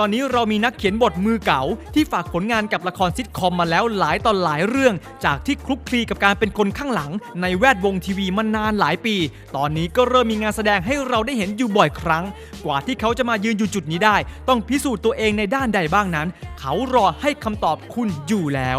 ตอนนี้เรามีนักเขียนบทมือเก่า ที่ฝากผลงานกับละครซิทคอมมาแล้วหลายต่อหลายเรื่อง จากที่คลุกคลีกับการเป็นคนข้างหลัง ในแวดวงทีวีมานานหลายปี ตอนนี้ก็เริ่มมีงานแสดงให้เราได้เห็นอยู่บ่อยครั้ง กว่าที่เขาจะมายืนอยู่จุดนี้ได้ ต้องพิสูจน์ตัวเองในด้านใดบ้างนั้น เขารอให้คำตอบคุณอยู่แล้ว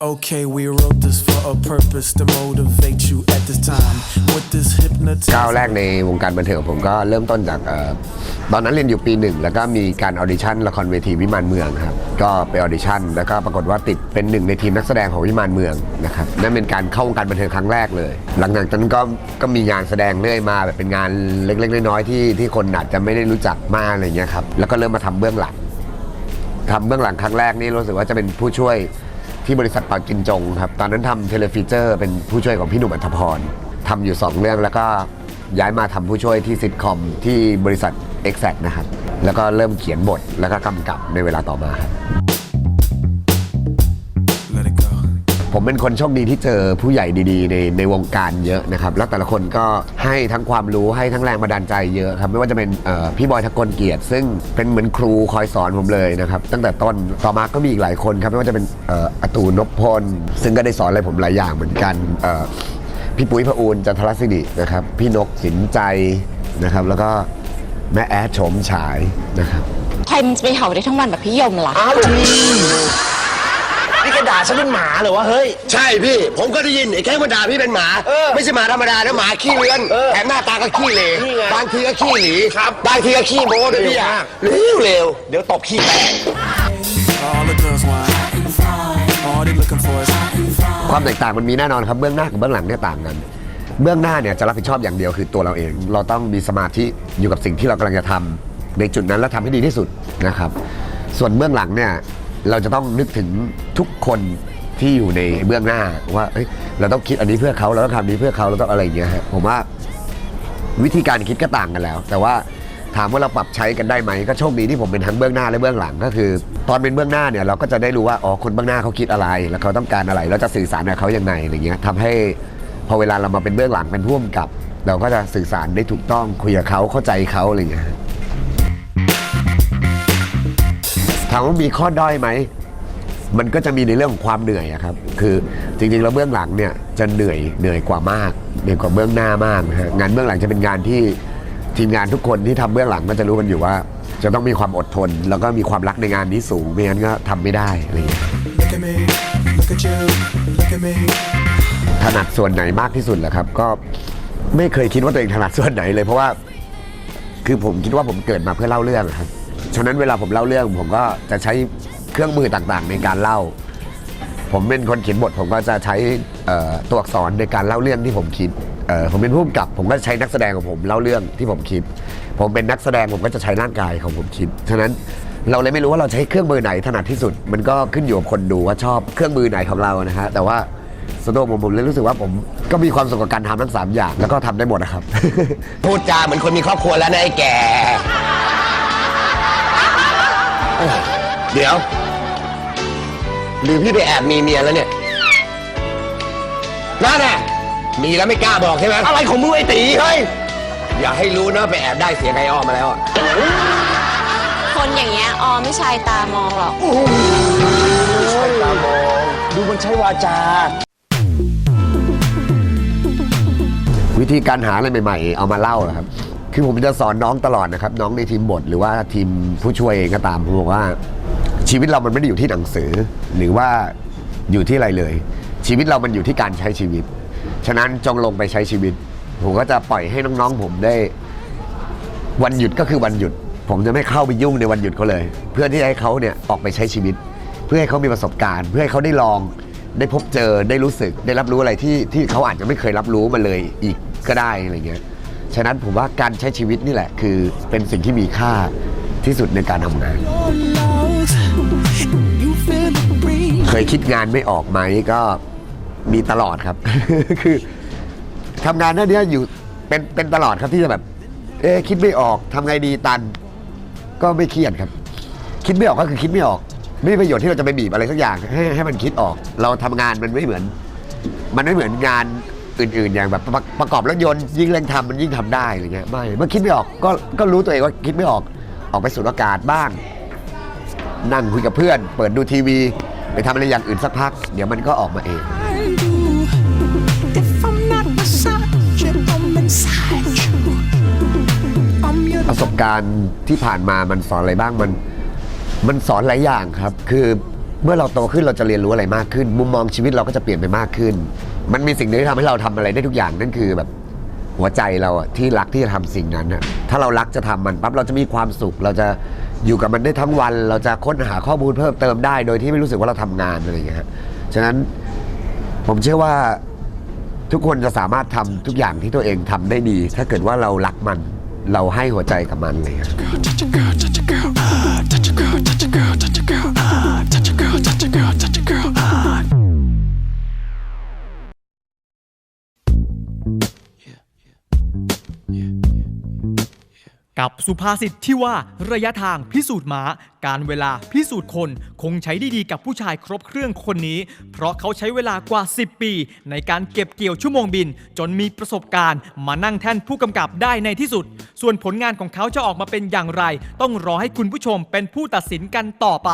Okay, we wrote this for a purpose to motivate you at this time. With this hypnotism. ก้าวแรกในวงการบันเทิงของผมก็เริ่มต้นจากเอ่อตอนนั้นเรียนอยู่ปีหนึ่งแล้วก็มีการออดิชั่นละครเวทีวิมานเมืองครับก็ไปออดิชั่นแล้วก็ปรากฏว่าติดเป็นหนึ่งในทีมนักแสดงของวิมานเมืองนะครับนั่นเป็นการเข้าวงการบันเทิงครั้งแรกเลย หลังจากนั้นก็ก็มีงานแสดงเรื่อยมาแบบเป็นงานเล็กๆน้อยๆที่ที่คนอาจจะไม่ได้รู้จักมากอะไรเงี้ยครับแล้วก็เริ่มมาทำเบื้องหลัง ทำเบื้องหลังครั้งแรกนี่รู้สึกว่าจะเป็นผู้ช่วย ที่บริษัทปากินจงครับ ตอนนั้นทำเทเลฟีเจอร์ เป็นผู้ช่วยของพี่หนุ่มอัธพรทำอยู่ 2 เรื่องแล้วก็ย้ายมาทำผู้ช่วยที่ซิทคอมที่บริษัท e x a c t นะครับ แล้วก็เริ่มเขียนบทแล้วก็กำกับในเวลาต่อมาครับ ผมเป็นคนโชคดีที่เจอผู้ใหญ่ดีๆ ในในวงการเยอะนะครับ แล้วแต่ละคนก็ให้ทั้งความรู้ให้ทั้งแรงบันดาลใจเยอะครับไม่ว่าจะเป็นเอ่อพี่บอยทะกลเกียรติ ซึ่งเป็นเหมือนครูคอยสอนผมเลยนะครับ ตั้งแต่ต้นต่อมาก็มีอีกหลายคนครับไม่ว่าจะเป็นเอ่ออาตูนพพล ซึ่งก็ได้สอนอะไรผมหลายอย่างเหมือนกันเอ่อพี่ปุ้ยพระอูนจันทรศิรินะครับพี่นกสินใจนะครับ แล้วก็แม่แอดโฉมฉายนะครับใครมันจะไปเห่าได้ทั้งวันแบบพี่ยมล่ะ อ้าวนี่กระดาษฉันเป็นหมาเหรอวะเฮ้ย ใช่พี่ ผมก็ได้ยินไอ้แค่มาด่าพี่เป็นหมา เออไม่ใช่หมาธรรมดานะหมาขี้เลื้อนเออแถมหน้าตาก็ขี้เหร่นี่ไง บางทีก็ขี้หลีครับบางทีก็ขี้โม้ด้วยพี่อะเร็วเร็วเดี๋ยวตบขี้แตก All the girls want. All they looking for is. ความแตกต่างมันมีแน่นอนครับเบื้องหน้ากับเบื้องหลังเนี่ยต่างกัน เบื้องหน้าเนี่ยจะรับผิดชอบอย่างเดียวคือตัวเราเอง เราต้องมีสมาธิอยู่กับสิ่งที่เรากำลังจะทำในจุดนั้นแล้วทำให้ดีที่สุดนะครับ ส่วนเบื้องหลังเนี่ยเราจะต้องนึกถึง ทุกคนที่อยู่ในเบื้องหน้าว่าเอ้ยเราต้องคิดอันนี้เพื่อเขาเราต้องทำนี้เพื่อเขาเราต้องอะไรอย่างเงี้ยฮะผมว่าวิธีการคิดก็ต่างกันแล้ว แต่ว่าถามว่าเราปรับใช้กันได้ไหมก็โชคดีที่ผมเป็นทั้งเบื้องหน้าและเบื้องหลังก็คือ ตอนเป็นเบื้องหน้าเนี่ยเราก็จะได้รู้ว่าอ๋อคนเบื้องหน้าเขาคิดอะไร แล้วเขาต้องการอะไรแล้วจะสื่อสารกับเขาอย่างไรอะไรเงี้ยทำให้พอเวลาเรามาเป็นเบื้องหลังเป็นผู้กำกับ เราก็จะสื่อสารได้ถูกต้องคุยกับเขาเข้าใจเขาอะไรเงี้ยถามว่ามีข้อด้อยไหม มันก็จะมีในเรื่องของความเหนื่อยอะครับ คือจริงๆแล้วเบื้องหลังเนี่ยจะเหนื่อยเหนื่อยกว่ามากเหนื่อยกว่าเบื้องหน้ามากนะฮะงานเบื้องหลังจะเป็นงานที่ทีมงานทุกคนที่ทำเบื้องหลังก็จะรู้กันอยู่ว่า จะต้องมีความอดทน แล้วก็มีความรักในงานนี้สูงไม่งั้นก็ทำไม่ได้อะไรอย่างเงี้ยถนัดส่วนไหนมากที่สุดเหรอครับ ก็ไม่เคยคิดว่าตัวเองถนัดส่วนไหนเลย เพราะว่า คือผมคิดว่าผมเกิดมาเพื่อเล่าเรื่องครับฉะนั้นเวลาผมเล่าเรื่องผมก็จะใช้ เครื่องมือต่างๆ ในการเล่า ผมเป็นคนเขียนบท ผมก็จะใช้ตัวอักษรในการเล่าเรื่องที่ผมคิดผมเป็นผู้กำกับ ผมก็ใช้นักแสดงของผมเล่าเรื่องที่ผมคิด ผมเป็นนักแสดงผมก็จะใช้ร่างกายของผมคิดฉะนั้นเราเลยไม่รู้ว่าเราใช้เครื่องมือไหนถนัดที่สุด มันก็ขึ้นอยู่กับคนดูว่าชอบเครื่องมือไหนของเรานะฮะแต่ว่าส่วนตัวผมผมเลยรู้สึกว่าผมก็มีความสุขกับการทำทั้งสามอย่าง แล้วก็ทำได้หมดนะครับ พูดจาเหมือนคนมีครอบครัวแล้วนะไอ้แกเอ้ยเดี๋ยว หรือพี่ไปแอบมีเมียแล้วเนี่ยนั่นน่ะมีแล้วไม่กล้าบอกใช่ไหมอะไรของมึงไอ้ตีเฮ้ยอย่าให้รู้นะไปแอบได้เสียไก่อ้อมมาแล้วอะคนอย่างเงี้ยออไม่ชายตามองหรอก ใช่ตามองดูมันใช้วาจา วิธีการหาอะไรใหม่ ๆ เอามาเล่าเหรอครับ คือผมจะสอนน้องตลอดนะครับ น้องในทีมบทหรือว่าทีมผู้ช่วยเองก็ตามผมบอกว่า ชีวิตเรามันไม่ได้อยู่ที่หนังสือ หรือว่าอยู่ที่อะไรเลย ชีวิตเรามันอยู่ที่การใช้ชีวิต ฉะนั้นจงลงไปใช้ชีวิต ผมก็จะปล่อยให้น้องๆผมได้ วันหยุดก็คือวันหยุด ผมจะไม่เข้าไปยุ่งในวันหยุดเขาเลย เพื่อที่ให้เขาเนี่ยออกไปใช้ชีวิต เพื่อให้เขามีประสบการณ์ เพื่อให้เขาได้ลองได้พบเจอได้รู้สึกได้รับรู้อะไรที่ที่เขาอาจจะไม่เคยรับรู้มาเลยอีกก็ได้อะไรเงี้ยฉะนั้นผมว่าการใช้ชีวิตนี่แหละ คือเป็นสิ่งที่มีค่าที่สุดในการทำงาน เคยคิดงานไม่ออกไหมก็มีตลอดครับ คือทำงานหน้าเนี้ยอยู่เป็นเป็นตลอดครับที่จะแบบ เอ๊คิดไม่ออกทำไงดีตัน ก็ไม่เครียดครับ คิดไม่ออกก็คือคิดไม่ออก ไม่มีประโยชน์ที่เราจะไปบีบอะไรสักอย่างให้ให้มันคิดออก เราทำงานมันไม่เหมือน มันไม่เหมือนงานอื่น ๆ อย่างแบบประกอบรถยนต์ยิ่งเร่งทำมันยิ่งทำได้อะไรเงี้ยไม่เมื่อคิดไม่ออกก็ก็รู้ตัวเองว่าคิดไม่ออกออกไปสูดอากาศบ้าง นั่งคุยกับเพื่อน เปิดดูทีวี ไปทำอะไรอย่างอื่นสักพัก เดี๋ยวมันก็ออกมาเอง If I'm not beside you, I'm inside you. I'm your ประสบการณ์ที่ผ่านมามันสอนอะไรบ้างมันมันสอนหลายอย่างครับ คือเมื่อเราโตขึ้นเราจะเรียนรู้อะไรมากขึ้น มุมมองชีวิตเราก็จะเปลี่ยนไปมากขึ้น มันมีสิ่งหนึ่งที่ทำให้เราทำอะไรได้ทุกอย่างนั่นคือแบบ หัวใจเราอะที่รักที่จะทำสิ่งนั้นอะถ้าเรารักจะทำมันปั๊บเราจะมีความสุข เราจะอยู่กับมันได้ทั้งวัน เราจะค้นหาข้อมูลเพิ่มเติมได้ โดยที่ไม่รู้สึกว่าเราทำงานอะไรอย่างเงี้ยฮะฉะนั้นผมเชื่อว่าทุกคนจะสามารถทำทุกอย่างที่ตัวเองทำได้ดี ถ้าเกิดว่าเรารักมันเราให้หัวใจกับมันเลยครับ กับสุภาษิตที่ว่าระยะทางพิสูจน์ม้าการเวลาพิสูจน์คน คงใช้ได้ดีกับผู้ชายครบเครื่องคนนี้ เพราะเขาใช้เวลากว่า 10 ปี ในการเก็บเกี่ยวชั่วโมงบิน จนมีประสบการณ์มานั่งแท่นผู้กำกับได้ในที่สุด ส่วนผลงานของเขาจะออกมาเป็นอย่างไร ต้องรอให้คุณผู้ชมเป็นผู้ตัดสินกันต่อไป